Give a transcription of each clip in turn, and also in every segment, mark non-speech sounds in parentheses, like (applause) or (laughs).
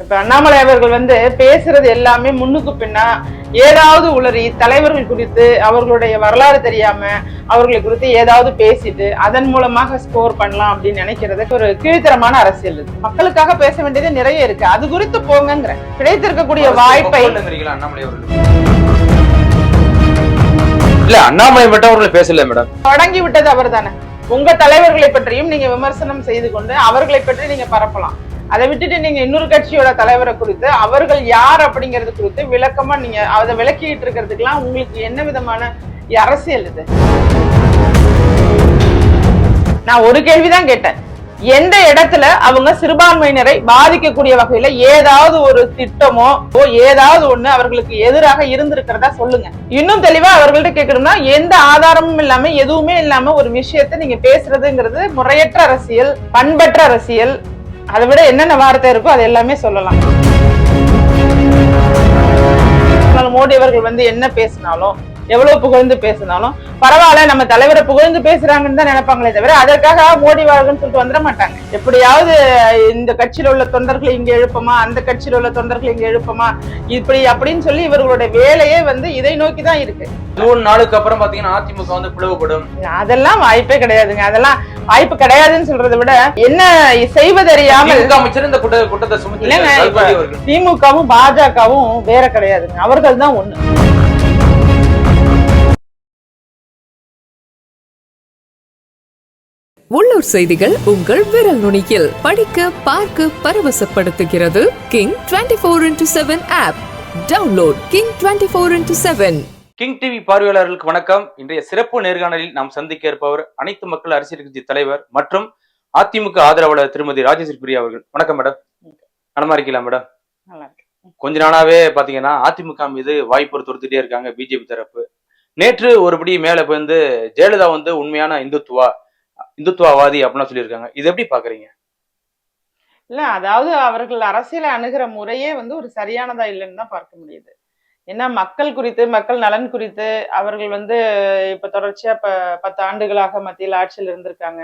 இப்ப அண்ணாமலை அவர்கள் வந்து பேசுறது எல்லாமே முன்னுக்கு பின்னா ஏதாவது உளறி தலைவர்கள் குறித்து அவர்களுடைய வரலாறு தெரியாம அவர்களை குறித்து ஏதாவது பேசிட்டு அதன் மூலமாக ஸ்கோர் பண்ணலாம் அப்படின்னு நினைக்கிறது ஒரு கீழ்த்தரமான அரசியல் இது. மக்களுக்காக பேச வேண்டியது நிறைய இருக்கு. அது குறித்து போங்கங்கிற. கிடைத்திருக்கக்கூடிய வாய்ப்பை இல்ல அண்ணாமலை மட்டும் அவர்கள் பேசல மேடம். தொடங்கி விட்டது அவர் தானே உங்க தலைவர்களை பற்றியும் நீங்க விமர்சனம் செய்து கொண்டு அவர்களை பற்றி நீங்க பரப்பலாம். அதை விட்டுட்டு நீங்க இன்னொரு கட்சியோட தலைவரை குறித்து அவர்கள் யார் அப்படிங்கிறது குறித்து விளக்கமா நீங்க அதை விளக்கிட்டு இருக்கிறதுக்கெல்லாம் உங்களுக்கு என்ன விதமான அரசியல் இது? நான் ஒரு கேள்விதான் கேட்டேன். எந்த இடத்துல அவங்க சிறுபான்மையினரை பாதிக்கக்கூடிய வகையில ஏதாவது ஒரு திட்டமோ ஓ ஏதாவது ஒண்ணு அவர்களுக்கு எதிராக இருந்திருக்கிறதா சொல்லுங்க. இன்னும் தெளிவா அவர்கள்ட்ட கேட்கணும்னா எந்த ஆதாரமும் இல்லாம எதுவுமே இல்லாம ஒரு விஷயத்தை நீங்க பேசுறதுங்கிறது முறையற்ற அரசியல் பண்பற்ற அரசியல் அதை விட என்னென்ன வார்த்தை இருக்கோ அது எல்லாமே சொல்லலாம். மோடி அவர்கள் வந்து என்ன பேசினாலும் எவ்வளவு புகழ்ந்து பேசினாலும் பரவாயில்ல நம்ம தலைவரை புகழ்ந்து பேசுறாங்கன்னு தான் நினைப்பாங்களே தவிர அதற்காக மோடி வாழ்கன்னு சொல்லிட்டு வந்துட மாட்டாங்க. எப்படியாவது இந்த கட்சியில உள்ள தொண்டர்களை இங்க எழுப்பமா அந்த கட்சியில உள்ள தொண்டர்களை இங்க எழுப்பமா இப்படி அப்படின்னு சொல்லி இவர்களுடைய வேலையே வந்து இதை நோக்கி தான் இருக்கு. மூணு நாளுக்கு அப்புறம் பாத்தீங்கன்னா அதிமுக வந்து பிளவுபடும். அதெல்லாம் வாய்ப்பே கிடையாதுங்க. அதெல்லாம் வாய்ப்பு கிடையாதுன்னு சொல்றதை விட என்ன செய்வதறியாமல் அமைச்சர் இந்த குட்ட குற்றத்தை சுமத்தி இல்லைங்க, தளபதி அவர்கள். திமுகவும் பாஜகவும் வேற கிடையாதுங்க. அவர்கள் தான் ஒண்ணு. உள்ளூர் செய்திகள் உங்கள் விரல் நுனியில். படிக்க பார்க்க பரவசப்படுத்துகிறது King twenty four into seven app download King twenty four into seven King TV பார்வையாளர்களுக்கு வணக்கம். இன்றைய சிறப்பு நேர்காணலில் நாம் சந்திக்க இருப்பவர் அனைத்து மக்கள் அரசியல் கட்சி தலைவர் மற்றும் அதிமுக ஆதரவாளர் திருமதி ராஜேஸ்வரி பிரியா அவர்கள். வணக்கம் மேடம். நலமா இருக்கீங்களா மேடம். கொஞ்ச நாளாவே பாத்தீங்கன்னா அதிமுக மீது வாய்ப்பு தொடுத்துட்டே இருக்காங்க பிஜேபி தரப்பு. நேற்று ஒருபடி மேல போய் வந்து ஜெயலலிதா வந்து உண்மையான இந்துத்துவா இந்துத்துவவாதி அப்படின்னு சொல்லியிருக்காங்க. இது எப்படி பாக்குறீங்க இல்ல அதாவது அவர்கள் அரசியலை அணுகிற முறையே வந்து ஒரு சரியானதா இல்லைன்னு தான் பார்க்க முடியுது. ஏன்னா மக்கள் குறித்து மக்கள் நலன் குறித்து அவர்கள் வந்து இப்ப தொடர்ச்சியா ப பத்து ஆண்டுகளாக மத்தியில் ஆட்சியில் இருந்திருக்காங்க.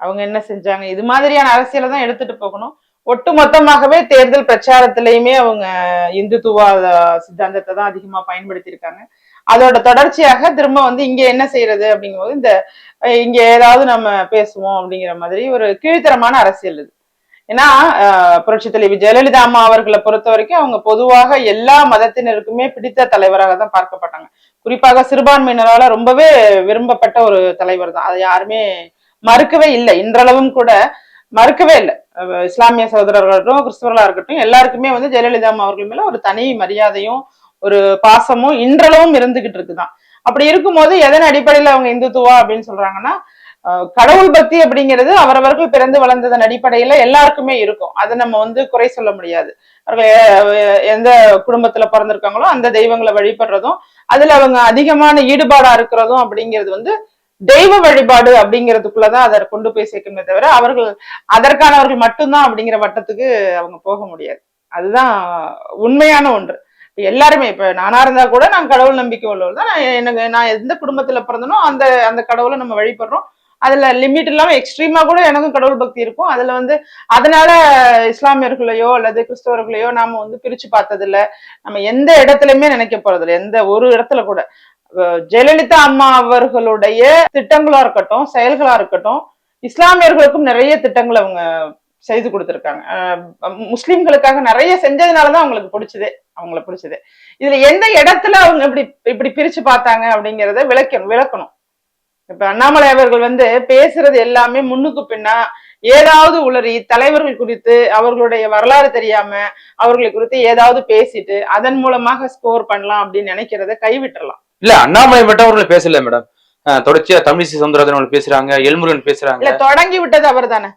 அவங்க என்ன செஞ்சாங்க? இது மாதிரியான அரசியலை தான் எடுத்துட்டு போகணும். ஒட்டு மொத்தமாகவே தேர்தல் பிரச்சாரத்திலையுமே அவங்க இந்துத்துவ சித்தாந்தத்தை தான் அதிகமா பயன்படுத்தியிருக்காங்க. அதோட தொடர்ச்சியாக திரும்ப வந்து இங்க என்ன செய்யறது அப்படிங்கும்போது இந்த இங்க ஏதாவது நம்ம பேசுவோம் அப்படிங்கிற மாதிரி ஒரு கீழ்த்தரமான அரசியல் இது. ஏன்னா புரட்சி தலைவி ஜெயலலிதா அம்மா அவர்களை பொறுத்த வரைக்கும் அவங்க பொதுவாக எல்லா மதத்தினருக்குமே பிடித்த தலைவராக தான் பார்க்கப்பட்டாங்க. குறிப்பாக சிறுபான்மையினரால ரொம்பவே விரும்பப்பட்ட ஒரு தலைவர் தான். அதை யாருமே மறுக்கவே இல்லை. இன்றளவும் கூட மறுக்கவே இல்லை. இஸ்லாமிய சகோதரர்களாகட்டும் இருக்கட்டும் கிறிஸ்தவர்களா இருக்கட்டும் எல்லாருக்குமே வந்து ஜெயலலிதா அம்மா அவர்கள் மேல ஒரு தனி மரியாதையும் ஒரு பாசமும் இன்றளவும் இருந்துகிட்டு இருக்குதான். அப்படி இருக்கும்போது எதன் அடிப்படையில அவங்க இந்துத்துவா அப்படின்னு சொல்றாங்கன்னா கடவுள் பக்தி அப்படிங்கிறது அவரவர்கள் பிறந்து வளர்ந்ததன் அடிப்படையில எல்லாருக்குமே இருக்கும். அதை நம்ம வந்து குறை சொல்ல முடியாது. அவர்கள் எந்த குடும்பத்துல பிறந்திருக்காங்களோ அந்த தெய்வங்களை வழிபடுறதும் அதுல அவங்க அதிகமான ஈடுபாடா இருக்கிறதும் அப்படிங்கிறது வந்து தெய்வ வழிபாடு அப்படிங்கிறதுக்குள்ளதான் அதை கொண்டு போய் சேர்க்கணுமே தவிர அவர்கள் அதற்கானவர்கள் மட்டும்தான் அப்படிங்கிற வட்டத்துக்கு அவங்க போக முடியாது. அதுதான் உண்மையான ஒன்று. எல்லாருமே இப்ப நானா இருந்தா கூட நான் கடவுள் நம்பிக்கை உள்ளவர் தான். நான் எனக்கு நான் எந்த குடும்பத்துல பிறந்தனோ அந்த அந்த கடவுளை நம்ம வழிபடுறோம். அதுல லிமிட் இல்லாம எக்ஸ்ட்ரீமா கூட எனக்கும் கடவுள் பக்தி இருக்கும். அதுல வந்து அதனால இஸ்லாமியர்களையோ அல்லது கிறிஸ்தவர்களையோ நாம வந்து பிரிச்சு பார்த்தது இல்ல நம்ம எந்த இடத்துலயுமே நினைக்க போறது இல்லை எந்த ஒரு இடத்துல கூட. ஜெயலலிதா அம்மா அவர்களுடைய திட்டங்களா இருக்கட்டும் செயல்களா இருக்கட்டும் இஸ்லாமியர்களுக்கும் நிறைய திட்டங்களை அவங்க செய்து கொடுத்திருக்காங்க. முஸ்லிம்களுக்காக நிறைய செஞ்சதுனாலதான் அவங்களுக்கு பிடிச்சதே அவங்கள பிடிச்சது. இதுல எந்த இடத்துல அவங்க இப்படி இப்படி பிரிச்சு பார்த்தாங்க அப்படிங்கறத விளக்கணும் விளக்கணும். இப்ப அண்ணாமலை அவர்கள் வந்து பேசுறது எல்லாமே முன்னுக்கு பின்னா ஏதாவது உளறி தலைவர்கள் குறித்து அவர்களுடைய வரலாறு தெரியாம அவர்களை குறித்து ஏதாவது பேசிட்டு அதன் மூலமாக ஸ்கோர் பண்ணலாம் அப்படின்னு நினைக்கிறத கைவிட்டுறலாம். இல்ல அண்ணாமலை மட்டும் அவர்கள் பேசல மேடம். தொடர்ச்சியா தமிழிசை சவுந்தரராஜன் அவர்கள் பேசுறாங்க எல்முருகன் பேசுறாங்க. இல்ல தொடங்கி விட்டது அவர் தானே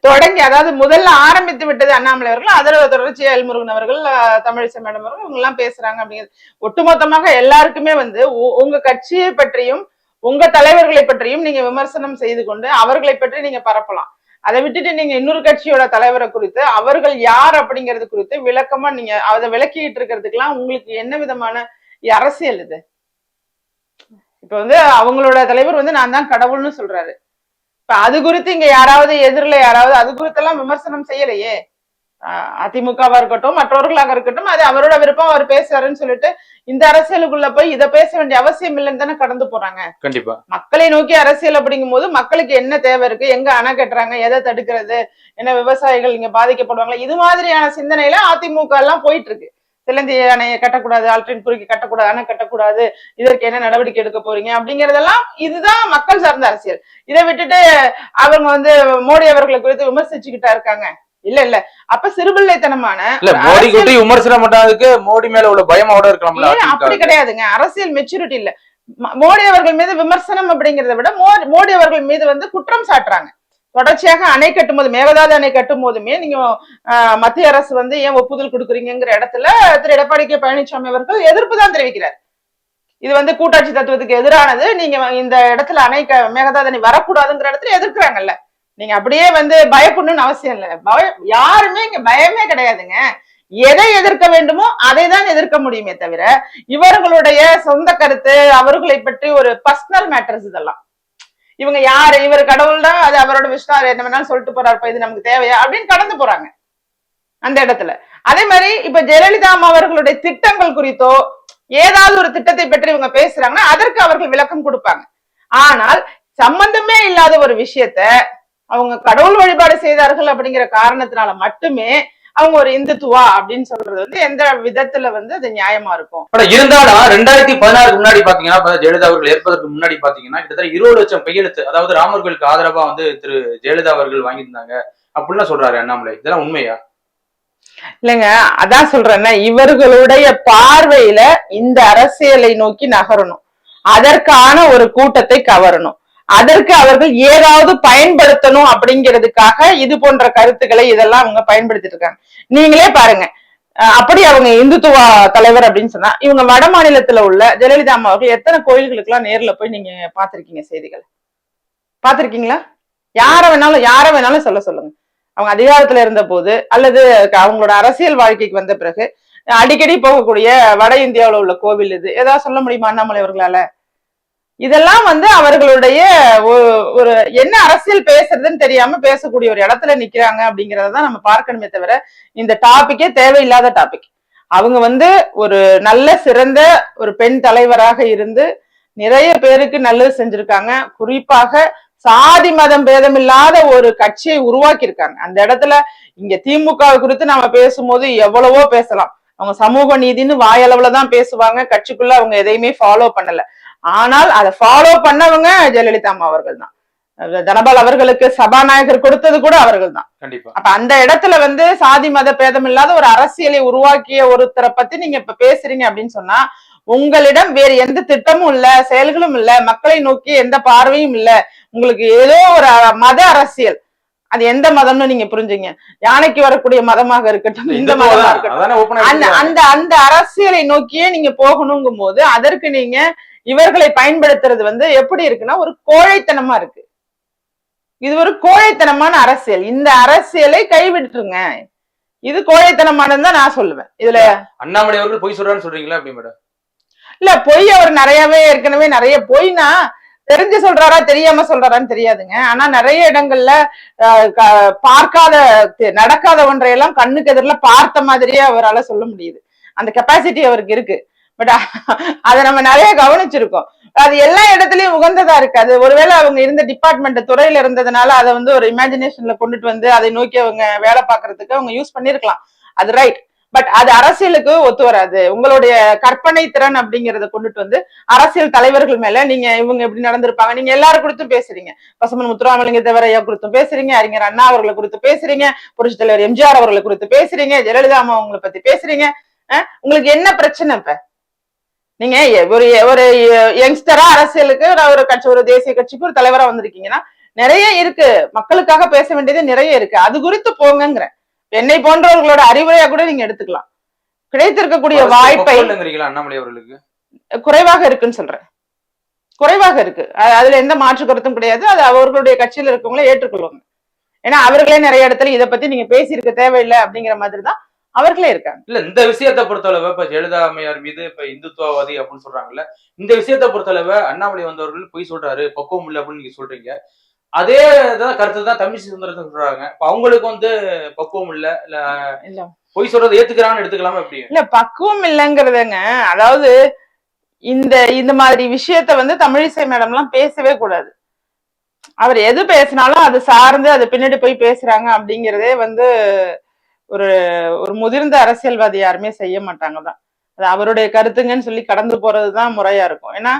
தொடங்கி அதாவது முதல்ல ஆரம்பித்து விட்டது அண்ணாமலை அவர்கள் அதில் தொடர்ச்சியா எல்முருகன் அவர்கள் தமிழிசை மேடம் அவர்கள் இவங்க எல்லாம் பேசுறாங்க அப்படிங்கிறது. ஒட்டுமொத்தமாக எல்லாருக்குமே வந்து உ- உங்க கட்சியை பற்றியும் உங்க தலைவர்களை பற்றியும் நீங்க விமர்சனம் செய்து கொண்டு அவர்களை பற்றி நீங்க பரப்பலாம். அதை விட்டுட்டு நீங்க இன்னொரு கட்சியோட தலைவரை குறித்து அவர்கள் யார் அப்படிங்கிறது குறித்து விளக்கமா நீங்க அதை விளக்கிட்டு இருக்கிறதுக்கெல்லாம் உங்களுக்கு என்ன விதமான அரசியல் இது? இப்ப வந்து அவங்களோட தலைவர் வந்து நான் தான் கடவுள்னு சொல்றாரு. இப்ப அது குறித்து இங்க யாராவது எதிரில யாராவது அது குறித்தெல்லாம் விமர்சனம் செய்யலையே. அதிமுகவா இருக்கட்டும் மற்றவர்களாக இருக்கட்டும் அது அவரோட விருப்பம் அவர் பேசுறாருன்னு சொல்லிட்டு இந்த அரசியலுக்குள்ள போய் இதை பேச வேண்டிய அவசியம் இல்லைன்னு தானே கடந்து போறாங்க. கண்டிப்பா. மக்களை நோக்கி அரசியல் அப்படிங்கும் போது மக்களுக்கு என்ன தேவை இருக்கு? எங்க அணை கட்டுறாங்க? எதை தடுக்கிறது? என்ன விவசாயிகள் இங்க பாதிக்கப்படுவாங்களா? இது மாதிரியான சிந்தனையில அதிமுக எல்லாம் போயிட்டு இருக்கு. சிலந்தி அணையை கட்டக்கூடாது ஆல்ட்ரின் குறுக்கி கட்டக்கூடாது அணை கட்டக்கூடாது இதற்கு என்ன நடவடிக்கை எடுக்க போறீங்க அப்படிங்கறதெல்லாம் இதுதான் மக்கள் சார்ந்த அரசியல். இதை விட்டுட்டு அவங்க வந்து மோடி அவர்களை குறித்து விமர்சிச்சுக்கிட்டா இருக்காங்க. இல்ல இல்ல. அப்ப சிறுபிள்ளைத்தனமான மோடி குட்டி விமர்சனம் பண்ணாததுக்கு மோடி மேல உள்ள பயமோட இருக்கலாம்ல அப்படி கிடையாதுங்க. அரசியல் மெச்சூரிட்டி இல்ல. மோடி அவர்கள் மீது விமர்சனம் அப்படிங்கறத விட மோடி அவர்கள் மீது வந்து குற்றம் சாட்டுறாங்க. தொடர்ச்சியாக அணை கட்டும் போது மேகதாது அணை கட்டும் போதுமே நீங்க ஆஹ், மத்திய அரசு வந்து ஏன் ஒப்புதல் கொடுக்குறீங்கிற இடத்துல திரு. எடப்பாடி கே. பழனிசாமி அவர்கள் எதிர்ப்பு தான் தெரிவிக்கிறார். இது வந்து கூட்டாட்சி தத்துவத்துக்கு எதிரானது. நீங்க இந்த இடத்துல அணை மேகதாது அணை வரக்கூடாதுங்கிற இடத்துல எதிர்க்கிறாங்கல்ல. நீங்க அப்படியே வந்து பயப்படணும்னு அவசியம் இல்ல. பய யாருமே இங்க பயமே கிடையாதுங்க. எதை எதிர்க்க வேண்டுமோ அதை தான் எதிர்க்க முடியுமே தவிர இவர்களுடைய சொந்த கருத்து அவர்களை பற்றி ஒரு பர்சனல் மேட்டர்ஸ் இதெல்லாம். இவங்க யாரு? இவர் கடவுள் தான் அது அவரோட விஷயம் என்ன வேணாலும் சொல்லிட்டு போறாருப்பா இது நமக்கு தேவையா? அப்படின்னு கடந்து போறாங்க. அந்த இடத்துல. அதே மாதிரி இப்ப ஜெயலலிதா அம்மா அவர்களுடைய திட்டங்கள் குறித்தோ ஏதாவது ஒரு திட்டத்தை பற்றி இவங்க பேசுறாங்கன்னா அதற்கு அவர்கள் விளக்கம் கொடுப்பாங்க. ஆனால் சம்பந்தமே இல்லாத ஒரு விஷயத்த அவங்க கடவுள் வழிபாடு செய்தார்கள் அப்படிங்கிற காரணத்தினால மட்டுமே அவங்க ஒரு இந்துத்துவா அப்படின்னு சொல்றது வந்து எந்த விதத்துல வந்து அது நியாயமா இருக்கும்? இருந்தாலும் ரெண்டாயிரத்தி பதினாறுக்கு முன்னாடி பாத்தீங்கன்னா ஜெயலலிதா அவர்கள் ஏற்பதற்கு முன்னாடி பாத்தீங்கன்னா கிட்டத்தட்ட இருபது லட்சம் கையெழுத்து அதாவது ராமர் கோயிலுக்கு ஆதரவா வந்து திரு ஜெயலலிதா அவர்கள் வாங்கியிருந்தாங்க. அப்படிலாம் சொல்றாரு அண்ணாமலை. இதெல்லாம் உண்மையா? இல்லைங்க அதான் சொல்றேன்னா இவர்களுடைய பார்வையில இந்த அரசியலை நோக்கி நகரணும். அதற்கான ஒரு கூட்டத்தை கவரணும். அதற்கு அவர்கள் ஏதாவது பயன்படுத்தணும் அப்படிங்கிறதுக்காக இது போன்ற கருத்துக்களை இதெல்லாம் அவங்க பயன்படுத்திட்டு இருக்காங்க. நீங்களே பாருங்க. அஹ் அப்படி அவங்க இந்துத்துவ தலைவர் அப்படின்னு சொன்னா இவங்க வட மாநிலத்துல உள்ள ஜெயலலிதா அம்மா அவர்கள் எத்தனை கோயில்களுக்கு எல்லாம் நேர்ல போய் நீங்க பாத்திருக்கீங்க செய்திகள்? பாத்திருக்கீங்களா யார வேணாலும் யார வேணாலும் சொல்ல சொல்லுங்க. அவங்க அதிகாரத்துல இருந்த போது அல்லது அவங்களோட அரசியல் வாழ்க்கைக்கு வந்த பிறகு அடிக்கடி போகக்கூடிய வட இந்தியாவுல உள்ள கோவில் இது. ஏதாவது சொல்ல முடியுமா அண்ணாமலை அவர்களால? இதெல்லாம் வந்து அவர்களுடைய ஒ- ஒரு என்ன அரசியல் பேசுறதுன்னு தெரியாம பேசக்கூடிய ஒரு இடத்துல நிக்கிறாங்க அப்படிங்கறத தான் நம்ம பார்க்கணுமே தவிர இந்த டாபிக்கே தேவையில்லாத டாபிக் அவங்க வந்து ஒரு நல்ல சிறந்த ஒரு பெண் தலைவராக இருந்து நிறைய பேருக்கு நல்லது செஞ்சிருக்காங்க. குறிப்பாக சாதி மதம் பேதம் இல்லாத ஒரு கட்சியை உருவாக்கி இருக்காங்க அந்த இடத்துல இங்க திமுக குறித்து நம்ம பேசும்போது எவ்வளவோ பேசலாம். அவங்க சமூக நீதின்னு வாயளவுல தான் பேசுவாங்க. கட்சிக்குள்ள அவங்க எதையுமே ஃபாலோ பண்ணல. ஆனால் அதை ஃபாலோ பண்ணவங்க ஜெயலலிதா அம்மா அவர்கள் தான் தனபால் அவர்களுக்கு சபாநாயகர் கொடுத்தது கூட அவர்கள் தான் கண்டிப்பா. அப்ப அந்த இடத்துல வந்து சாதி மத பேதம் இல்லாத ஒரு அரசியலை உருவாக்கிய ஒருத்தரை பத்தி நீங்க இப்ப பேசுறீங்க அப்படின்னு சொன்னா உங்களிடம் வேறு எந்த திட்டமும் இல்ல செயல்களும் இல்ல மக்களை நோக்கி எந்த பார்வையும் இல்ல. உங்களுக்கு ஏதோ ஒரு மத அரசியல். அது எந்த மதம்னு நீங்க புரிஞ்சுங்க. யானைக்கு வரக்கூடிய மதமாக இருக்கட்டும் இந்த மதமா. இருக்கட்டும். அந்த. அந்த அந்த அரசியலை நோக்கியே நீங்க போகணுங்கும் போது அதற்கு நீங்க இவர்களை பயன்படுத்துறது வந்து எப்படி இருக்குன்னா ஒரு கோழைத்தனமா இருக்கு. இது ஒரு கோழைத்தனமான அரசியல். இந்த அரசியலை கைவிட்டுருங்க. இது கோழைத்தனமானது தான் நான் சொல்லுவேன். இதுல அண்ணாமலை அவர்கள் பொய் சொல்றான்னு சொல்றீங்களா அப்படி மேடம்? இல்ல பொய் அவர் நிறையவே ஏற்கனவே நிறைய பொய்னா தெரிஞ்சு சொல்றாரா தெரியாம சொல்றாரான்னு தெரியாதுங்க. ஆனா நிறைய இடங்கள்ல பார்க்காத நடக்காத ஒன்றையெல்லாம் கண்ணுக்கு எதிரில் பார்த்த மாதிரியே அவரால சொல்ல முடியுது. அந்த கெப்பாசிட்டி அவருக்கு இருக்கு. பட் (laughs) அதை நம்ம நிறைய கவனிச்சிருக்கோம். அது எல்லா இடத்துலயும் உகந்ததா இருக்கு. அது ஒருவேளை அவங்க இருந்த டிபார்ட்மெண்ட் துறையில இருந்ததுனால அதை வந்து ஒரு இமேஜினேஷன்ல கொண்டுட்டு வந்து அதை நோக்கி அவங்க வேலை பாக்குறதுக்கு அவங்க யூஸ் பண்ணிருக்கலாம் அது ரைட் பட் அது அரசியலுக்கு ஒத்து வராது. உங்களுடைய கற்பனை திறன் அப்படிங்கறத கொண்டுட்டு வந்து அரசியல் தலைவர்கள் மேல நீங்க இவங்க எப்படி நடந்திருப்பாங்க? நீங்க எல்லாரும் கொடுத்தும் பேசுறீங்க. பசுமன் முத்துராமலிங்க தேவரையா குறித்தும் பேசுறீங்க. அறிஞர் அண்ணா அவர்களை குறித்து பேசுறீங்க. புரட்சி தலைவர் எம்ஜிஆர் அவர்களை குறித்து பேசுறீங்க. ஜெயலலிதா அம்மா அவங்களை பத்தி பேசுறீங்க. உங்களுக்கு என்ன பிரச்சனை இப்ப? நீங்க ஒரு ஒரு யங்ஸ்டரா அரசியலுக்கு ஒரு கட்சி ஒரு தேசிய கட்சிக்கு ஒரு தலைவரா வந்திருக்கீங்கன்னா நிறைய இருக்கு. மக்களுக்காக பேச வேண்டியது நிறைய இருக்கு. அது குறித்து போங்கங்கிறேன் என்னை போன்றவர்களோட அறிவுரையா கூட நீங்க எடுத்துக்கலாம். கிடைத்திருக்கக்கூடிய வாய்ப்பை இல்லைங்கிறீங்களா அண்ணாமலை அவர்களுக்கு? குறைவாக இருக்குன்னு சொல்றேன். குறைவாக இருக்கு. அதுல எந்த மாற்று கருத்தும் கிடையாது. அது அவர்களுடைய கட்சியில இருக்கவங்களே ஏற்றுக்கொள்வாங்க. ஏன்னா அவர்களே நிறைய இடத்துல இதை பத்தி நீங்க பேசியிருக்க தேவையில்லை அப்படிங்கிற மாதிரி தான் அவர்களே இருக்காங்க. இல்ல இந்த விஷயத்தை பொறுத்தளவு இப்ப ஜெயலலிதா அம்மையார் மீது இப்ப இந்துத்துவவாதி அப்படின்னு சொல்றாங்கல்ல இந்த விஷயத்தை பொறுத்தளவு அண்ணாமலை வந்தவர்கள் பொய் சொல்றாரு பக்குவம் இல்லை அப்படின்னு நீங்க சொல்றீங்க. அதே தான் கருத்து தான் தமிழிசை சுந்தரத்தை சொல்றாங்க. இப்ப அவங்களுக்கு வந்து பக்குவம் இல்ல இல்ல இல்ல. பொய் சொல்றதை ஏத்துக்கிறான்னு எடுத்துக்கலாமா எப்படி? இல்ல பக்குவம் இல்லைங்கிறதுங்க அதாவது இந்த இந்த மாதிரி விஷயத்த வந்து தமிழிசை மேடம் எல்லாம் பேசவே கூடாது. அவர் எது பேசினாலும் அது சார்ந்து அது பின்னாடி போய் பேசுறாங்க அப்படிங்கிறதே வந்து ஒரு ஒரு முதிர்ந்த அரசியல்வாதி யாருமே செய்ய மாட்டாங்க தான் அது அவருடைய கருத்துங்கன்னு சொல்லி கடந்து போறதுதான் முறையா இருக்கும். ஏன்னா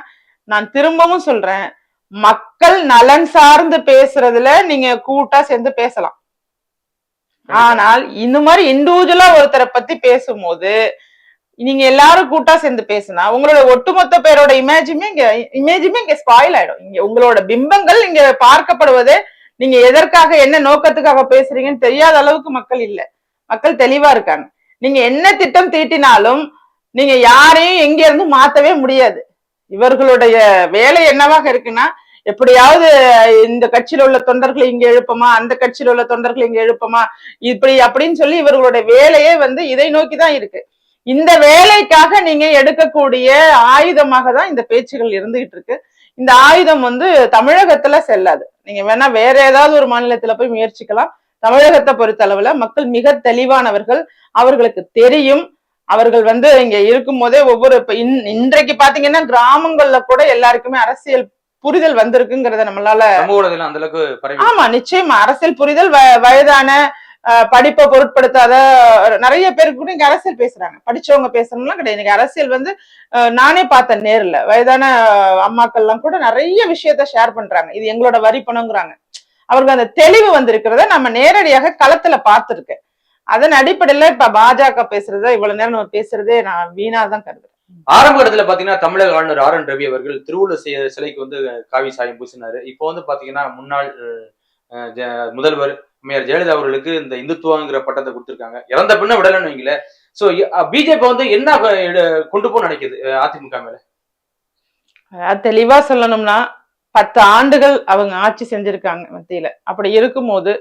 நான் திரும்பவும் சொல்றேன் மக்கள் நலன் சார்ந்து பேசுறதுல நீங்க கூட்டா சேர்ந்து பேசலாம். ஆனால் இந்த மாதிரி இண்டிவிஜுவலா ஒருத்தரை பத்தி பேசும்போது நீங்க எல்லாரும் கூட்டா சேர்ந்து பேசுனா உங்களோட ஒட்டுமொத்த பேரோட இமேஜுமே இங்க இமேஜுமே இங்க ஸ்பாயில் ஆயிடும். இங்க உங்களோட பிம்பங்கள் இங்க பார்க்கப்படுவதே நீங்க எதற்காக என்ன நோக்கத்துக்காக பேசுறீங்கன்னு தெரியாத அளவுக்கு மக்கள் இல்ல. மக்கள் தெளிவா இருக்காங்க. நீங்க என்ன திட்டம் தீட்டினாலும் நீங்க யாரையும் எங்க இருந்து மாத்தவே முடியாது. இவர்களுடைய வேலை என்னவாக இருக்குன்னா எப்படியாவது இந்த கட்சியில உள்ள தொண்டர்களை இங்க எழுப்பமா அந்த கட்சியில உள்ள தொண்டர்களை இங்க எழுப்பமா இப்படி அப்படின்னு சொல்லி இவர்களுடைய வேலையே வந்து இதை நோக்கி தான் இருக்கு. இந்த வேலைக்காக நீங்க எடுக்கக்கூடிய ஆயுதமாக தான் இந்த பேச்சுகள் இருந்துகிட்டு இருக்கு. இந்த ஆயுதம் வந்து தமிழகத்துல செல்லாது. நீங்க வேணா வேற ஏதாவது ஒரு மாநிலத்துல போய் முயற்சிக்கலாம். தமிழகத்தை பொறுத்தளவுல மக்கள் மிக தெளிவானவர்கள். அவர்களுக்கு தெரியும். அவர்கள் வந்து இங்க இருக்கும் போதே ஒவ்வொரு இப்ப இன்- இன்றைக்கு பாத்தீங்கன்னா கிராமங்கள்ல கூட எல்லாருக்குமே அரசியல் புரிதல் வந்திருக்குங்கிறத நம்மளால ஆமா நிச்சயமா. அரசியல் புரிதல் வயதான படிப்பை பொருட்படுத்தாத நிறைய பேருக்கு கூட இங்க அரசியல் பேசுறாங்க. படிச்சவங்க பேசணும்லாம் கிடையாது. இன்னைக்கு அரசியல் வந்து நானே பார்த்தேன் நேர்ல. வயதான அஹ், அம்மாக்கள்லாம் கூட நிறைய விஷயத்த ஷேர் பண்றாங்க. இது எங்களோட வரி பணங்கிறாங்க அவருக்கு அந்த தெளிவு வந்திருக்கிறத நம்ம நேரடியாக களத்துல பார்த்திருக்கேன் அதன் அடிப்படையில இப்ப பாஜக பேசுறத இவ்வளவு நேரம் நம்ம பேசுறதே நான் வீணா தான் கருதுறேன். ஆரம்ப கட்டத்துல பாத்தீங்கன்னா தமிழக ஆளுநர் ஆர். என். ரவி அவர்கள் திருவள்ளுவர் சிலைக்கு வந்து காவி சாயம் பூசினாரு. இப்போ வந்து பாத்தீங்கன்னா முன்னாள் முதல்வர் அம்மையார் ஜெயலலிதா அவர்களுக்கு இந்த இந்துத்துவங்கிற பட்டத்தை கொடுத்திருக்காங்க. இறந்த பின்ன விடலன்னு வைங்கள. சோ பிஜேபி வந்து என்ன கொண்டு போக நினைக்குது அதிமுக மேல? தெளிவா சொல்லணும்னா பத்து ஆண்டுகள் அவங்க ஆட்சி செஞ்சிருக்காங்க மத்தியில. அப்படி இருக்கும்போது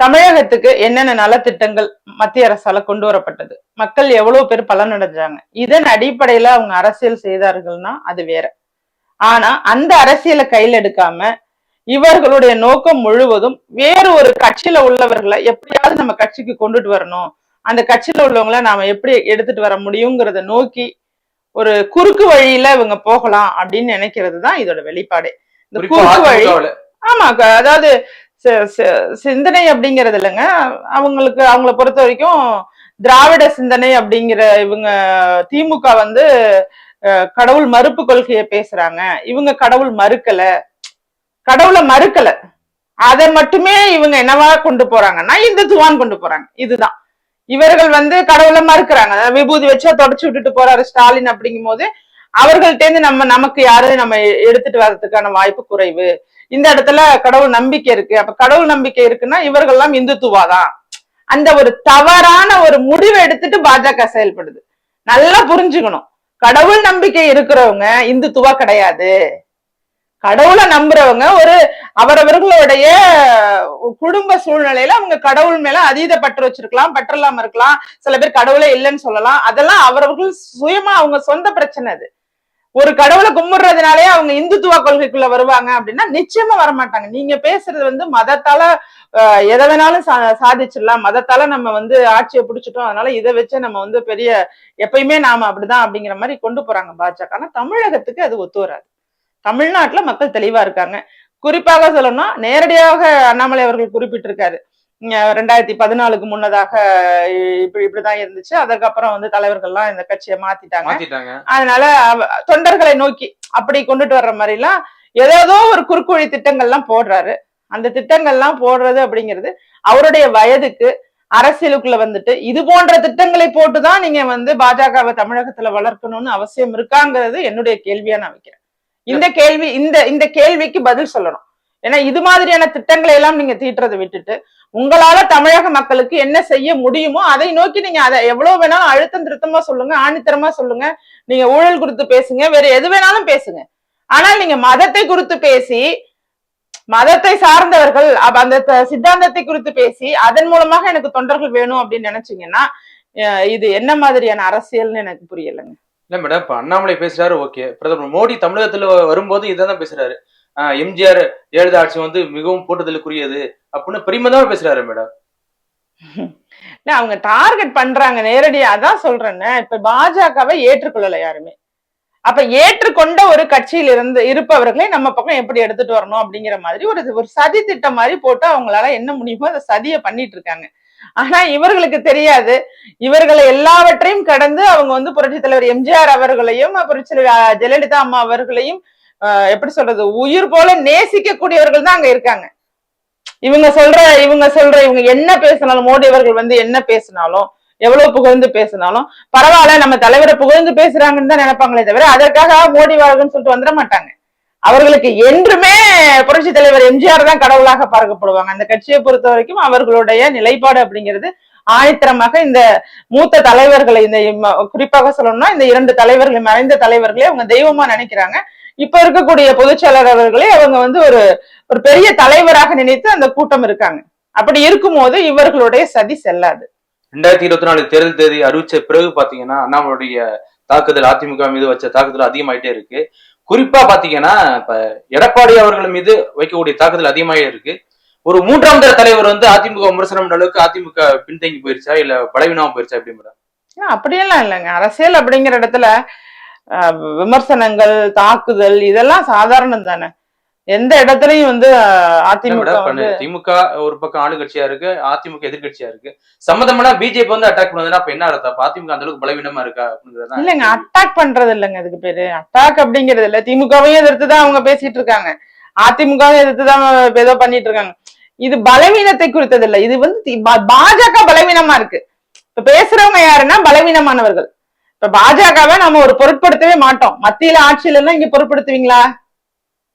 தமிழகத்துக்கு என்னென்ன நலத்திட்டங்கள் மத்திய அரசால கொண்டு வரப்பட்டது? மக்கள் எவ்வளவு பேர் பலன் அடைஞ்சாங்க? இதன் அடிப்படையில அவங்க அரசியல் செய்தார்கள்னா அது வேற. ஆனா அந்த அரசியலை கையில் எடுக்காம இவர்களுடைய நோக்கம் முழுவதும் வேறு ஒரு கட்சியில உள்ளவர்களை எப்படியாவது நம்ம கட்சிக்கு கொண்டுட்டு வரணும். அந்த கட்சியில உள்ளவங்கள நாம எப்படி எடுத்துட்டு வர முடியுங்கிறத நோக்கி ஒரு குறுக்கு வழியில இவங்க போகலாம் அப்படின்னு நினைக்கிறது தான் இதோட வெளிப்பாடே. இந்த குறுக்கு வழி ஆமா அதாவது சிந்தனை அப்படிங்கிறது இல்லைங்க. அவங்களுக்கு அவங்கள பொறுத்த வரைக்கும் திராவிட சிந்தனை அப்படிங்கிற இவங்க திமுக வந்து கடவுள் மறுப்பு கொள்கையை பேசுறாங்க. இவங்க கடவுள் மறுக்கல. கடவுளை மறுக்கல. அதை மட்டுமே இவங்க என்னவா கொண்டு போறாங்கன்னா இந்துத்துவான் கொண்டு போறாங்க. இதுதான். இவர்கள் வந்து கடவுளை மறுக்கிறாங்க. விபூதி வச்சா தொடச்சு விட்டுட்டு போறாரு ஸ்டாலின் அப்படிங்கும் போது அவர்கள்ட்டேந்து நம்ம நமக்கு யாரும் நம்ம எடுத்துட்டு வர்றதுக்கான வாய்ப்பு குறைவு. இந்த இடத்துல கடவுள் நம்பிக்கை இருக்கு. அப்ப கடவுள் நம்பிக்கை இருக்குன்னா இவர்கள்லாம் இந்துத்துவாதான். அந்த ஒரு தவறான ஒரு முடிவை எடுத்துட்டு பாஜக செயல்படுது. நல்லா புரிஞ்சுக்கணும். கடவுள் நம்பிக்கை இருக்கிறவங்க இந்துத்துவா கிடையாது. கடவுளை நம்புறவங்க ஒரு அவரவர்களுடைய குடும்ப சூழ்நிலையில அவங்க கடவுள் மேல அதீத பற்று வச்சிருக்கலாம் பற்றலாம இருக்கலாம். சில பேர் கடவுளே இல்லைன்னு சொல்லலாம். அதெல்லாம் அவரவர்கள் சுயமா அவங்க சொந்த பிரச்சனை அது. ஒரு கடவுளை கும்பிடுறதுனாலே அவங்க இந்துத்துவ கொள்கைக்குள்ள வருவாங்க அப்படின்னா நிச்சயமா வரமாட்டாங்க. நீங்க பேசுறது வந்து மதத்தால எதை வேணாலும் சா- சாதிச்சிடலாம். மதத்தால நம்ம வந்து ஆட்சியை பிடிச்சிட்டோம். அதனால இதை வச்சு நம்ம வந்து பெரிய எப்பயுமே நாம அப்படிதான் அப்படிங்கிற மாதிரி கொண்டு போறாங்க பாஜக ஆனா தமிழகத்துக்கு அது ஒத்து வராது. தமிழ்நாட்டுல மக்கள் தெளிவா இருக்காங்க. குறிப்பாக சொல்லணும்னா நேரடியாக அண்ணாமலை அவர்கள் குறிப்பிட்டிருக்காரு. ரெண்டாயிரத்தி பதினாலுக்கு முன்னதாக இப்படி இப்படிதான் இருந்துச்சு. அதுக்கப்புறம் வந்து தலைவர்கள்லாம் இந்த கட்சியை மாத்திட்டாங்க. அதனால தொண்டர்களை நோக்கி அப்படி கொண்டுட்டு வர்ற மாதிரி எல்லாம் ஏதேதோ ஒரு குறுக்குவழி திட்டங்கள்லாம் போடுறாரு. அந்த திட்டங்கள்லாம் போடுறது அப்படிங்கிறது அவருடைய வயதுக்கு அரசியலுக்குள்ள வந்துட்டு இது போன்ற திட்டங்களை போட்டுதான் நீங்க வந்து பாஜகவை தமிழகத்துல வளர்க்கணும்னு அவசியம் இருக்காங்கிறது என்னுடைய கேள்வியா நான் வைக்கிறேன். இந்த கேள்வி இந்த இந்த கேள்விக்கு பதில் சொல்லணும். ஏன்னா இது மாதிரியான திட்டங்களை எல்லாம் நீங்க தீட்டுறதை விட்டுட்டு உங்களால தமிழக மக்களுக்கு என்ன செய்ய முடியுமோ அதை நோக்கி நீங்க அதை எவ்வளவு வேணாலும் அழுத்தம் திருத்தமா சொல்லுங்க ஆணித்தரமா சொல்லுங்க. நீங்க ஊழல் குறித்து பேசுங்க வேற எது வேணாலும் பேசுங்க. ஆனால் நீங்க மதத்தை குறித்து பேசி மதத்தை சார்ந்தவர்கள் அப்ப அந்த சித்தாந்தத்தை குறித்து பேசி அதன் மூலமாக எனக்கு தொண்டர்கள் வேணும் அப்படின்னு நினைச்சீங்கன்னா இது என்ன மாதிரியான அரசியல்னு எனக்கு புரியலைங்க. இல்ல மேடம் இப்ப அண்ணாமலை பேசுறாரு ஓகே பிரதமர் மோடி தமிழகத்துல வரும்போது இதான் பேசுறாரு. எம்ஜிஆர் ஜெயலலிதா ஆட்சி வந்து மிகவும் போட்டுதலுக்குரியது அப்படின்னு பெருமைதான் பேசுறாரு மேடம். (laughs) இல்ல அவங்க டார்கெட் பண்றாங்க நேரடியா அதான் சொல்றேன்னு. இப்ப பாஜகவை ஏற்றுக்கொள்ளல யாருமே. அப்ப ஏற்றுக்கொண்ட ஒரு கட்சியில் இருந்து இருப்பவர்களை நம்ம பக்கம் எப்படி எடுத்துட்டு வரணும் அப்படிங்கிற மாதிரி ஒரு ஒரு சதி திட்டம் மாதிரி போட்டு அவங்களால என்ன முடியுமோ அதை சதியை பண்ணிட்டு இருக்காங்க. ஆனா இவர்களுக்கு தெரியாது. இவர்களை எல்லாவற்றையும் கடந்து அவங்க வந்து புரட்சி தலைவர் எம்ஜிஆர் அவர்களையும் புரட்சி தலைவர் ஜெயலலிதா அம்மா அவர்களையும் எப்படி சொல்றது? உயிர் போல நேசிக்கக்கூடியவர்கள் தான் அங்க இருக்காங்க. இவங்க சொல்ற இவங்க சொல்ற இவங்க என்ன பேசினாலும் மோடி அவர்கள் வந்து என்ன பேசினாலும் எவ்வளவு புகழ்ந்து பேசினாலும் பரவாயில்ல நம்ம தலைவரை புகழ்ந்து பேசுறாங்கன்னு தான் நினைப்பாங்களே தவிர அதற்காக மோடி வாழ்கன்னு சொல்லிட்டு வந்துட மாட்டாங்க. அவர்களுக்கு என்றுமே புரட்சி தலைவர் எம்ஜிஆர் தான் கடவுளாக பார்க்கப்படுவாங்க. அந்த கட்சியை பொறுத்த வரைக்கும் அவர்களுடைய நிலைப்பாடு அப்படிங்கிறது ஆணித்தரமாக இந்த மூத்த தலைவர்களை இந்த குறிப்பாக சொல்லணும்னா இந்த இரண்டு தலைவர்களை மறைந்த தலைவர்களே அவங்க தெய்வமா நினைக்கிறாங்க. இப்ப இருக்கக்கூடிய பொதுச்செயலாளர் அவர்களே அவங்க வந்து ஒரு ஒரு பெரிய தலைவராக நினைத்து அந்த கூட்டம் இருக்காங்க. அப்படி இருக்கும்போது இவர்களுடைய சதி செல்லாது. ரெண்டாயிரத்தி இருபத்தி நாலு தேர்தல் தேதி அறிவிச்ச பிறகு பாத்தீங்கன்னா அண்ணாமலுடைய தாக்குதல் அதிமுக மீது வச்ச தாக்குதல் அதிகமாயிட்டே இருக்கு. குறிப்பா பாத்தீங்கன்னா இப்ப எடப்பாடி அவர்கள் மீது வைக்கக்கூடிய தாக்குதல் அதிகமாகி இருக்கு. ஒரு மூன்றாம் தர தலைவர் வந்து அதிமுக விமர்சனம் அளவுக்கு அதிமுக பின்தங்கி போயிருச்சா இல்ல பலவீனமா போயிருச்சா ஏன் அப்படியெல்லாம் இல்லைங்க. அரசியல் அப்படிங்கிற இடத்துல விமர்சனங்கள் தாக்குதல் இதெல்லாம் சாதாரணம் தானே. எந்த இடத்துலயும் வந்து அதிமுக திமுக ஒரு பக்கம் ஆளுங்கட்சியா இருக்கு அதிமுக எதிர்க்கட்சியா இருக்கு. சம்மந்தமெல்லாம் பிஜேபி வந்து அட்டாக் பண்ணதுன்னா அப்ப என்ன அர்த்தம்? அதிமுக அந்த அளவுக்கு பலவீனமா இருக்கா அப்படிங்கறதுதான் இல்லைங்க அட்டாக் பண்றது இல்லைங்க அதுக்கு பேரு. அட்டாக் அப்படிங்கிறது இல்ல. திமுகவையும் எதிர்த்து தான் அவங்க பேசிட்டு இருக்காங்க. அதிமுகவும் எதிர்த்து தான் ஏதோ பண்ணிட்டு இருக்காங்க. இது பலவீனத்தை குறித்தது இல்ல இது வந்து பாஜக பலவீனமா இருக்கு. இப்ப பேசுறவங்க யாருன்னா பலவீனமானவர்கள். இப்ப பாஜகவை நம்ம ஒரு பொருட்படுத்தவே மாட்டோம். மத்தியில ஆட்சியில இருந்தா இங்க பொருட்படுத்துவீங்களா?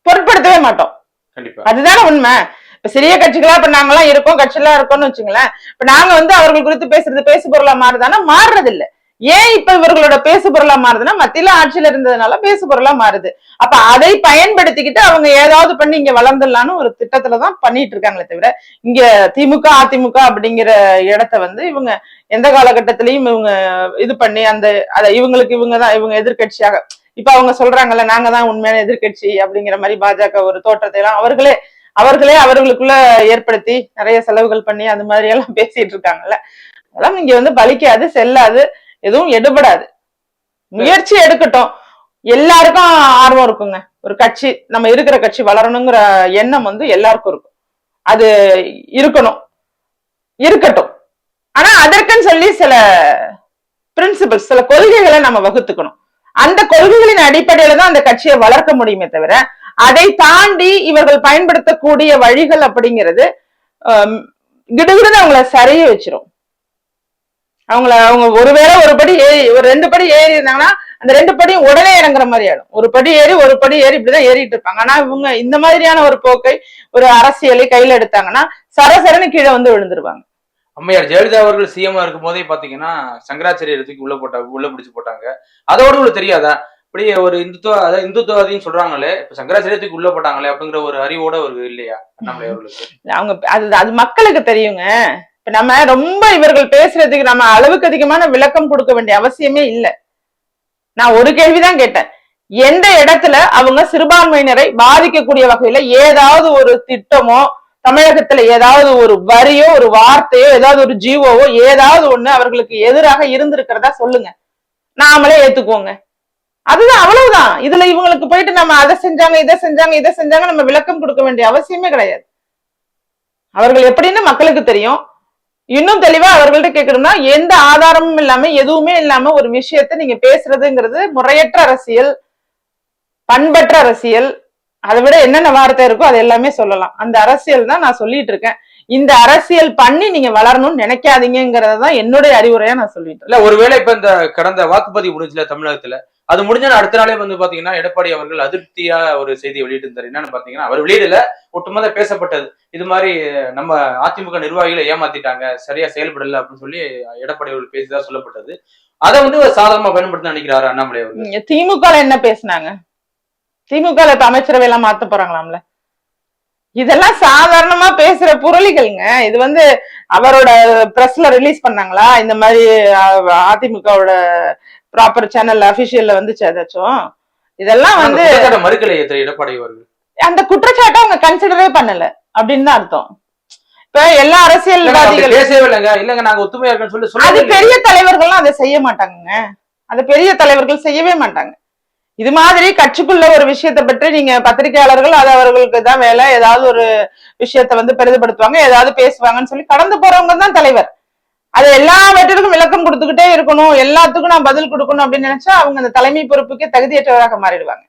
பொருட்படுத்தவே மாட்டோம். கண்டிப்பா. அதுதானே உண்மை. இப்ப சிறிய கட்சிகளா இப்ப நாங்கெல்லாம் இருக்கோம் கட்சியெல்லாம் இருக்கோம்னு வச்சுங்களேன் இப்ப நாங்க வந்து அவர்கள் குறித்து பேசுறது பேசு பொருளா மாறுதானா? மாறுறது இல்ல ஏன் இப்ப இவர்களோட பேசு பொருளா மாறுதுன்னா மத்தியில ஆட்சியில இருந்ததுனால பேசு பொருளா மாறுது. அப்ப அதை பயன்படுத்திக்கிட்டு அவங்க ஏதாவது பண்ணி இங்க வளர்ந்துடலான்னு ஒரு திட்டத்துலதான் பண்ணிட்டு இருக்காங்களே தவிர இங்க திமுக அதிமுக அப்படிங்கிற இடத்த வந்து இவங்க எந்த காலகட்டத்திலயும் இவங்க இது பண்ணி அந்த அதை இவங்களுக்கு இவங்க தான் இவங்க எதிர்க்கட்சியாக இப்ப அவங்க சொல்றாங்கல்ல நாங்க தான் உண்மையான எதிர்க்கட்சி அப்படிங்கிற மாதிரி பாஜக ஒரு தோற்றத்தை எல்லாம் அவர்களே அவர்களே அவர்களுக்குள்ள ஏற்படுத்தி நிறைய செலவுகள் பண்ணி அந்த மாதிரி எல்லாம் பேசிட்டு இருக்காங்கல்ல. அதெல்லாம் இங்க வந்து பலிக்காது செல்லாது. எதுவும் எடுபடாது. முயற்சி எடுக்கட்டும். எல்லாருக்கும் ஆர்வம் இருக்குங்க. ஒரு கட்சி நம்ம இருக்கிற கட்சி வளரணுங்கிற எண்ணம் வந்து எல்லாருக்கும் இருக்கும். அது இருக்கணும். இருக்கட்டும். ஆனா அதற்குன்னு சொல்லி சில பிரின்சிபல்ஸ் சில கொள்கைகளை நம்ம வகுத்துக்கணும். அந்த கொள்கைகளின் அடிப்படையில தான் அந்த கட்சியை வளர்க்க முடியுமே தவிர அதை தாண்டி இவர்கள் பயன்படுத்தக்கூடிய வழிகள் அப்படிங்கிறது ஆம், கிடுகிடுன்னு அவங்கள சரிய வச்சிரும். அவங்கள அவங்க ஒருவேளை ஒரு படி ஏறி ஒரு ரெண்டு படி ஏறி இருந்தாங்கன்னா அந்த ரெண்டு படியும் உடனே இறங்குற மாதிரி ஆயிடும். ஒரு படி ஏறி ஒரு படி ஏறி இப்படிதான் ஏறிட்டு இருப்பாங்க. ஆனா இவங்க இந்த மாதிரியான ஒரு போக்கை ஒரு அரசியலை கையில எடுத்தாங்கன்னா சரசரன்னு கீழே வந்து விழுந்துருவாங்க. அம்மையார் ஜெயலலிதா அவர்கள் சிஎம்ஆ இருக்கும் போதே பாத்தீங்கன்னா சங்கராச்சாரியர் தூக்கி உள்ள போட்டாங்க உள்ள பிடிச்சு போட்டாங்க. அதோட உங்களுக்கு தெரியாதா? இப்படி ஒரு இந்துத்துவ அதாவது இந்துத்துவாதின்னு சொல்றாங்களே இப்ப சங்கராச்சாரியத்துக்கு உள்ள போட்டாங்களே அப்படிங்கிற ஒரு அறிவோட ஒரு இல்லையா? அவர்களுக்கு அவங்க அது அது மக்களுக்கு தெரியுங்க. இப்ப நம்ம ரொம்ப இவர்கள் பேசுறதுக்கு நம்ம அளவுக்கு அதிகமான விளக்கம் கொடுக்க வேண்டிய அவசியமே இல்லை. நான் ஒரு கேள்விதான் கேட்டேன். எந்த இடத்துல அவங்க சிறுபான்மையினரை பாதிக்கக்கூடிய வகையில ஏதாவது ஒரு திட்டமோ தமிழகத்துல ஏதாவது ஒரு வரியோ ஒரு வார்த்தையோ ஏதாவது ஒரு ஜீவோவோ ஏதாவது ஒண்ணு அவர்களுக்கு எதிராக இருந்திருக்கிறதா சொல்லுங்க. நாமளே ஏத்துக்குவோங்க அதுதான் அவ்வளவுதான். இதுல இவங்களுக்கு போயிட்டு நம்ம அதை செஞ்சாங்க இதை செஞ்சாங்க இதை செஞ்சாங்க நம்ம விளக்கம் கொடுக்க வேண்டிய அவசியமே கிடையாது. அவர்கள் எப்படின்னு மக்களுக்கு தெரியும். இன்னும் தெளிவா அவர்கள்ட்ட கேட்கணும்னா எந்த ஆதாரமும் இல்லாம எதுவுமே இல்லாம ஒரு விஷயத்த நீங்க பேசுறதுங்கிறது முறையற்ற அரசியல் பண்பற்ற அரசியல். அதை விட என்னென்ன வார்த்தை இருக்கோ அது எல்லாமே சொல்லலாம். அந்த அரசியல் தான் நான் சொல்லிட்டு இருக்கேன். இந்த அரசியல் பண்ணி நீங்க வளரணும்னு நினைக்காதீங்கிறத தான் என்னுடைய அறிவுரையா நான் சொல்லிட்டு இல்ல ஒருவேளை இப்ப இந்த கடந்த வாக்குப்பதிவு முடிஞ்சுல தமிழகத்துல அது முடிஞ்ச அடுத்த நாளே வந்து பாத்தீங்கன்னா எடப்பாடி அவர்கள் அதிருப்தியா ஒரு செய்தி வெளியிட்டிருந்தாரு. என்னன்னு பாத்தீங்கன்னா அவர் வெளியிடல ஒட்டுமொத்த பேசப்பட்டது. இது மாதிரி நம்ம அதிமுக நிர்வாகிகளை ஏமாத்திட்டாங்க சரியா செயல்படல அப்படின்னு சொல்லி எடப்பாடி அவர்கள் பேசிதான் சொல்லப்பட்டது. அதை வந்து ஒரு சாதகமா பயன்படுத்த நினைக்கிறாரு அண்ணாமலை அவர்கள்? திமுக என்ன பேசுனாங்க? திமுக இப்ப அமைச்சரவை எல்லாம் மாத்த போறாங்களாம்ல? இதெல்லாம் சாதாரணமா பேசுற புரளிகள்ங்க. இது வந்து அவரோட பிரஸ்ல ரிலீஸ் பண்ணாங்களா? இந்த மாதிரி அதிமுகவோட ப்ராப்பர் சேனல் அபிஷியல்ல வந்துச்சு ஏதாச்சும் இதெல்லாம் வந்து மறுக்கலையே திரு எடப்பாடி அவர்கள்? அந்த குற்றச்சாட்டை அவங்க கன்சிடரே பண்ணல அப்படின்னு தான் அர்த்தம். இப்ப எல்லா அரசியல்வாதிகள் பேசவே இல்லைங்க. இல்லங்க நாங்க ஒத்துமையா சொல்லி அது பெரிய தலைவர்கள்லாம் அதை செய்ய மாட்டாங்கங்க. அது பெரிய தலைவர்கள் செய்யவே மாட்டாங்க. இது மாதிரி கட்சிக்குள்ள ஒரு விஷயத்தை பற்றி நீங்க பத்திரிகையாளர்கள் அது அவர்களுக்கு தான் வேலை. ஏதாவது ஒரு விஷயத்தை வந்து பெரிதுபடுத்துவாங்க ஏதாவது பேசுவாங்கன்னு சொல்லி கடந்து போறவங்க தான் தலைவர். அது எல்லாவற்றிற்கும் விளக்கம் கொடுத்துக்கிட்டே இருக்கணும். எல்லாத்துக்கும் நான் பதில் கொடுக்கணும் அப்படின்னு நினைச்சா அவங்க அந்த தலைமை பொறுப்புக்கே தகுதியற்றவராக மாறிடுவாங்க.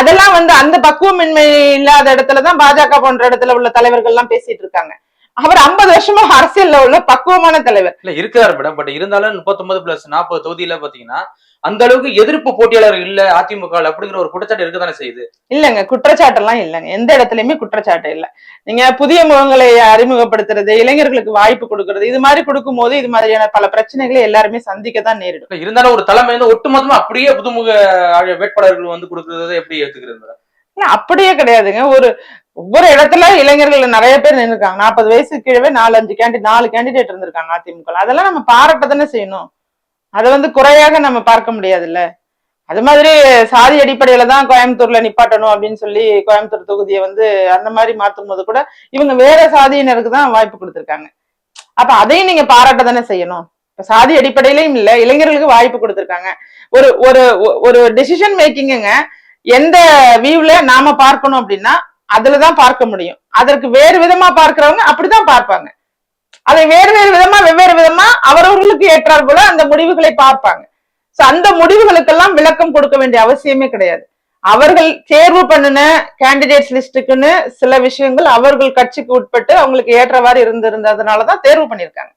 அதெல்லாம் வந்து அந்த பக்குவமின்மை இல்லாத இடத்துலதான் பாஜக போன்ற இடத்துல உள்ள தலைவர்கள் எல்லாம் பேசிட்டு இருக்காங்க. அவர் ஐம்பது வருஷமா அரசியல்ல உள்ள பக்குவமான தலைவர். இல்ல இருக்கிறார் மேடம். பட் இருந்தாலும் முப்பத்தொன்பது பிளஸ் நாற்பது தொகுதியில பாத்தீங்கன்னா அந்த அளவுக்கு எதிர்ப்பு போட்டியாளர் இல்ல அதிமுக அப்படிங்கிற ஒரு குற்றச்சாட்டு இருக்கதானே செய்யுது? இல்லங்க குற்றச்சாட்டெல்லாம் இல்லைங்க. எந்த இடத்துலயுமே குற்றச்சாட்டு இல்ல. நீங்க புதிய முகங்களை அறிமுகப்படுத்துறது இளைஞர்களுக்கு வாய்ப்பு கொடுக்கறது இது மாதிரி கொடுக்கும்போது இது மாதிரியான பல பிரச்சனைகளை எல்லாருமே சந்திக்க தான் நேரிடும். இருந்தாலும் ஒரு தலைமை வந்து ஒட்டுமொத்தமா அப்படியே புதுமுக வேட்பாளர்கள் வந்து கொடுக்கறத எப்படி ஏத்துக்கிறது அப்படியே கிடையாதுங்க. ஒரு ஒவ்வொரு இடத்துல இளைஞர்கள் நிறைய பேர் நின்னுருக்காங்க. நாற்பது வயசுக்கு கீழே நாலு அஞ்சு கேண்டி நாலு கேண்டிடேட் இருந்திருக்காங்க அதிமுக. அதெல்லாம் நம்ம பாராட்ட தானே செய்யணும். அதை வந்து குறையாக நம்ம பார்க்க முடியாதுல்ல. அது மாதிரி சாதி அடிப்படையில தான் கோயம்புத்தூர்ல நிப்பாட்டணும் அப்படின்னு சொல்லி கோயம்புத்தூர் தொகுதியை வந்து அந்த மாதிரி மாற்றும் போது கூட இவங்க வேற சாதியினருக்கு தான் வாய்ப்பு கொடுத்திருக்காங்க. அப்ப அதையும் நீங்க பாராட்ட தானே செய்யணும். இப்ப சாதி அடிப்படையிலையும் இல்ல இளைஞர்களுக்கு வாய்ப்பு கொடுத்திருக்காங்க. ஒரு ஒரு ஒரு டெசிஷன் மேக்கிங்குங்க எந்த வியூல நாம பார்க்கணும் அப்படின்னா அதுலதான் பார்க்க முடியும். அதற்கு வேறு விதமா பார்க்கிறவங்க அப்படிதான் பார்ப்பாங்க. அதை வேறு வேறு விதமா வெவ்வேறு விதமா அவரவர்களுக்கு ஏற்றார் போல அந்த முடிவுகளை பார்ப்பாங்க. சோ அந்த முடிவுகளுக்கெல்லாம் விளக்கம் கொடுக்க வேண்டிய அவசியமே கிடையாது. அவர்கள் தேர்வு பண்ணின கேண்டிடேட்ஸ் லிஸ்டுக்குன்னு சில விஷயங்கள் அவர்கள் கட்சிக்கு உட்பட்டு அவங்களுக்கு ஏற்றவாறு இருந்திருந்ததுனாலதான் தேர்வு பண்ணிருக்காங்க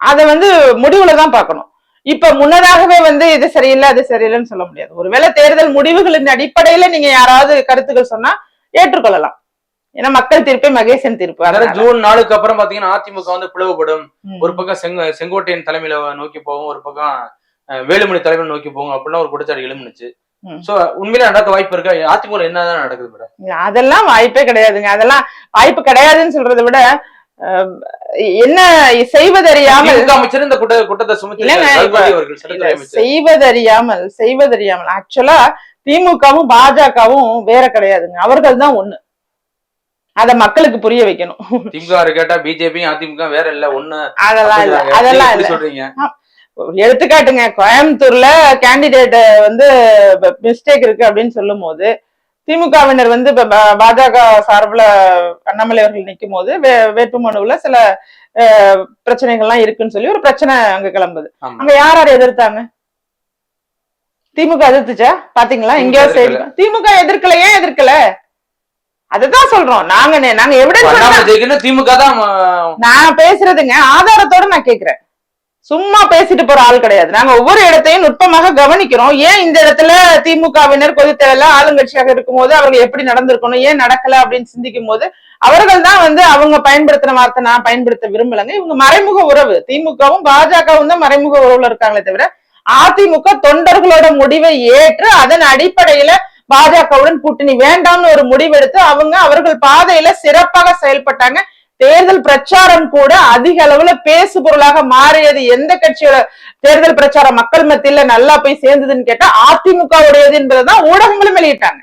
அதை வந்து முடிவுல தான் பார்க்கணும். இப்ப முன்னதாகவே வந்து இது சரியில்லை அது சரியில்லைன்னு சொல்ல முடியாது. ஒருவேளை தேர்தல் முடிவுகளின் அடிப்படையில நீங்க யாராவது கருத்துக்கள் சொன்னா ஏற்றுக்கொள்ளலாம். ஏன்னா மக்கள் தீர்ப்பே மகேசன் தீர்ப்பு. அதாவது. ஜூன் நாளுக்கு அப்புறம் பாத்தீங்கன்னா அதிமுக வந்து பிளவுபடும். ஒரு பக்கம் செங்க செங்கோட்டையன் தலைமையில நோக்கி போகும் ஒரு பக்கம் வேலுமணி தலைமையில நோக்கி போகும் அப்படின்னா ஒரு குற்றச்சாட்டு எழுந்துச்சு. சோ உண்மையில நடக்க வாய்ப்பு இருக்கா? அதிமுக என்னதான் நடக்குது மேடம்? அதெல்லாம் வாய்ப்பே கிடையாதுங்க. அதெல்லாம் வாய்ப்பு கிடையாதுன்னு சொல்றதை விட என்ன செய்வதறியாமல் அமைச்சர் இந்த குற்ற குற்றத்தை சுமத்தி செய்வதறியாமல் செய்வதறியாமல். ஆக்சுவலா திமுகவும் பாஜகவும் வேற கிடையாதுங்க. அவர்கள் தான் ஒண்ணு. அத மக்களுக்கு புரிய வைக்கணும். திமுக கேட்டா பிஜேபி அதிமுக வேற இல்ல ஒண்ணு அதெல்லாம் இல்ல. அதெல்லாம் இல்ல. சொல்றீங்க? எடுத்துக்காட்டுங்க. கோயம்புத்தூர்ல கேண்டிடேட் வந்து மிஸ்டேக் இருக்கு அப்படின்னு சொல்லும் போது திமுகவினர் வந்து இப்ப பாஜக சார்புல அண்ணாமலை அவர்கள் நிற்கும் போது வே- வேட்புமனுவுல சில பிரச்சனைகள்லாம் இருக்குன்னு சொல்லி ஒரு பிரச்சனை அங்க கிளம்புது. அங்க யார் யார் எதிர்த்தாங்க? திமுக எதிர்த்துச்சா? பாத்தீங்களா? திமுக எங்கேயோ செய்தி எதிர்க்கல. திமுக எதிர்க்கல ஏன் எதிர்க்கல. அதுதான் சொல்றோம். நாங்க நாங்க எவிடன்ஸ் திமுக தான் நான் பேசுறதுங்க ஆதாரத்தோட நான் கேக்குறேன். சும்மா பேசிட்டு போற ஆள் கிடையாது. நாங்க ஒவ்வொரு இடத்தையும் நுட்பமாக கவனிக்கிறோம். ஏன் இந்த இடத்துல திமுகவினர் பொதுத்தேர்தல ஆளுங்கட்சியாக இருக்கும்போது அவர்கள் எப்படி நடந்திருக்கணும் ஏன் நடக்கல அப்படின்னு சிந்திக்கும் போது அவர்கள் தான் வந்து அவங்க பயன்படுத்தின வார்த்தை நான் பயன்படுத்த விரும்பலங்க. இவங்க மறைமுக உறவு. திமுகவும் பாஜகவும் தான் மறைமுக உறவுல இருக்காங்களே தவிர அதிமுக தொண்டர்களோட முடிவை ஏற்று அதன் அடிப்படையில பாஜகவுடன் கூட்டணி வேண்டாம்னு ஒரு முடிவெடுத்து அவங்க அவர்கள் பாதையில சிறப்பாக செயல்பட்டாங்க. தேர்தல் பிரச்சாரம் கூட அதிக அளவுல பேசு பொருளாக மாறியது. எந்த கட்சியோட தேர்தல் பிரச்சாரம் மக்கள் மத்தியில நல்லா போய் சேர்ந்ததுன்னு கேட்டா அதிமுகவுடையது என்பதுதான் ஊடகங்களும் வெளியிட்டாங்க.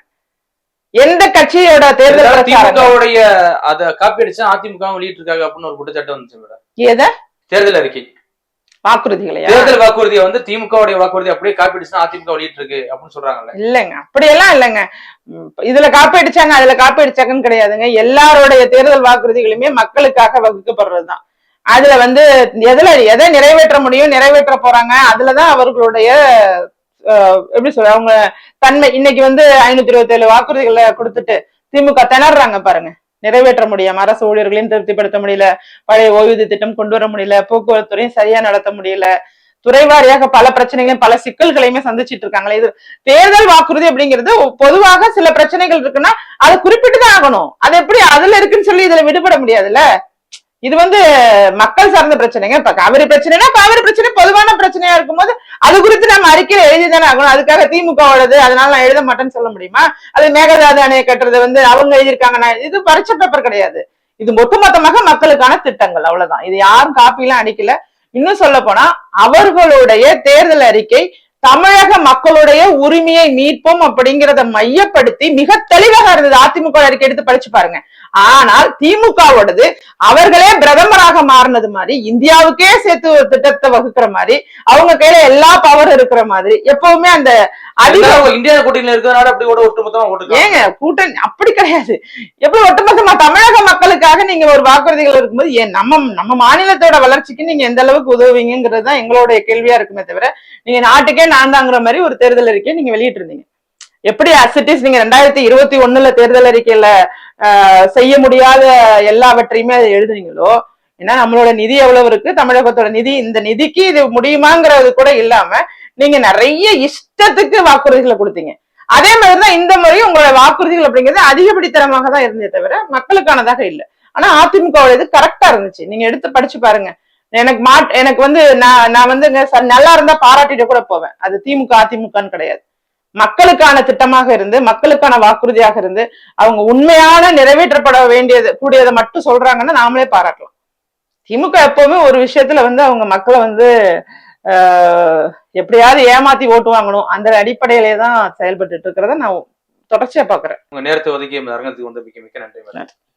எந்த கட்சியோட தேர்தல் இருந்தாலும் பிரச்சாரம்? திமுகவுடைய அத காப்பி அடிச்சு அதிமுக வெளியிட்டு இருக்காங்க அப்படின்னு ஒரு குற்றச்சாட்டு வந்துச்சு மேடம். எத? தேர்தல் அறிக்கை. வாக்குறுதிகளையா? தேர்தல் வாக்குறுதியை வந்து திமுகவுடைய வாக்குறுதி அப்படியே காப்பி அடிச்சு அதிமுக வெளியிட்டு இருக்கு அப்படின்னு சொல்றாங்கல்ல. இல்லைங்க. அப்படியெல்லாம் இல்லைங்க. இதுல காப்பி அடிச்சாங்க அதுல காப்பி அடிச்சாங்கன்னு கிடையாதுங்க. எல்லாருடைய தேர்தல் வாக்குறுதிகளுமே மக்களுக்காக வகுக்கப்படுறதுதான். அதுல வந்து எதுல எதை நிறைவேற்ற முடியும் நிறைவேற்ற போறாங்க அதுலதான் அவர்களுடைய அஹ், எப்படி சொல்ற அவங்க தன்மை. இன்னைக்கு வந்து ஐநூத்தி இருபத்தி ஏழு வாக்குறுதிகளை கொடுத்துட்டு திமுக திணறாங்க பாருங்க. நிறைவேற்ற முடியாம. அரசு ஊழியர்களையும் திருப்திப்படுத்த முடியல. பழைய ஓய்வூதிய திட்டம் கொண்டு வர முடியல. போக்குவரத்து துறையும் சரியா நடத்த முடியல. துறைவாரியாக பல பிரச்சனைகளையும் பல சிக்கல்களையுமே சந்திச்சிட்டு இருக்காங்களே. இது தேர்தல் வாக்குறுதி அப்படிங்கிறது பொதுவாக சில பிரச்சனைகள் இருக்குன்னா அதை குறிப்பிட்டு தான் ஆகணும். அது எப்படி அதுல இருக்குன்னு சொல்லி இதுல விடுபட முடியாதுல்ல? இது வந்து மக்கள் சார்ந்த பிரச்சனைங்க. இப்ப காவிரி பிரச்சனைனா காவிரி பிரச்சனை பொதுவான பிரச்சனையா இருக்கும்போது அது குறித்து நம்ம அறிக்கையில எழுதிதானே ஆகணும். அதுக்காக திமுகவோடது அதனால நான் எழுத மாட்டேன்னு சொல்ல முடியுமா? அது மேகதாது அணையை கட்டுறது வந்து அவங்க எழுதியிருக்காங்க. நான் இது பரிச்ச பேப்பர் கிடையாது. இது ஒட்டுமொத்தமாக மக்களுக்கான திட்டங்கள். அவ்வளவுதான். இது யாரும் காப்பிலாம் அடிக்கல. இன்னும் சொல்ல போனா அவர்களுடைய தேர்தல் அறிக்கை தமிழக மக்களுடைய உரிமையை மீட்போம் அப்படிங்கறத மையப்படுத்தி மிக தெளிவாக இருந்தது அதிமுக அறிக்கை எடுத்து படிச்சு பாருங்க. ஆனால் திமுகவோடது அவர்களே பிரதமராக மாறினது மாதிரி இந்தியாவுக்கே சேர்த்து ஒரு திட்டத்தை வகுக்கிற மாதிரி அவங்க கையில எல்லா பவர் இருக்கிற மாதிரி எப்பவுமே அந்த அதிக இந்தியா கூட்டணியில இருக்கிறனால அப்படி கூட ஒட்டுமொத்தமா ஏங்க கூட்டணி அப்படி கிடையாது. எப்படி ஒட்டுமொத்தமா தமிழக மக்களுக்காக நீங்க ஒரு வாக்குறுதிகள் இருக்கும்போது ஏன் நம்ம நம்ம மாநிலத்தோட வளர்ச்சிக்கு நீங்க எந்த அளவுக்கு உதவுவீங்கிறது தான் எங்களுடைய கேள்வியா இருக்குமே தவிர நீங்க நாட்டுக்கே நான் தாங்கிற மாதிரி ஒரு தேர்தல் அறிக்கையை நீங்க வெளியிட்டு இருந்தீங்க எப்படி அசிட்டிஸ் நீங்க ரெண்டாயிரத்தி இருபத்தி ஒண்ணுல தேர்தல் அறிக்கையில செய்ய முடியாத எல்லாவற்றையுமே அதை எழுதுனீங்களோ ஏன்னா நம்மளோட நிதி எவ்வளவு இருக்கு தமிழகத்தோட நிதி இந்த நிதிக்கு இது முடியுமாங்கிறது கூட இல்லாம நீங்க நிறைய இஷ்டத்துக்கு வாக்குறுதிகளை கொடுத்தீங்க. அதே மாதிரிதான் இந்த முறையும் உங்களோட வாக்குறுதிகள் அப்படிங்கிறது அதிகப்படித்தனமாக தான் இருந்தே தவிர மக்களுக்கானதாக இல்லை. ஆனா அதிமுக இது கரெக்டா இருந்துச்சு. நீங்க எடுத்து படிச்சு பாருங்க. எனக்கு மா எனக்கு வந்து நான் நான் வந்துங்க ச- நல்லா இருந்தா பாராட்டிட்டு கூட போவேன். அது திமுக அதிமுகன்னு கிடையாது. மக்களுக்கான திட்டமாக இருந்து மக்களுக்கான வாக்குறுதியாக இருந்து அவங்க உண்மையான நிறைவேற்றப்பட வேண்டியது கூடியதை மட்டும் சொல்றாங்கன்னா நாமளே பாராட்டலாம். திமுக எப்பவுமே ஒரு விஷயத்துல வந்து அவங்க மக்களை வந்து ஆஹ், எப்படியாவது ஏமாத்தி ஓட்டு வாங்கணும். அந்த அடிப்படையிலே தான் செயல்பட்டு இருக்கிறத நான் தொடர்ச்சியா பாக்குறேன். உங்க நேரத்தை ஒதுக்கி அரங்கத்துக்கு வந்து மிக்க மிக்க நன்றி.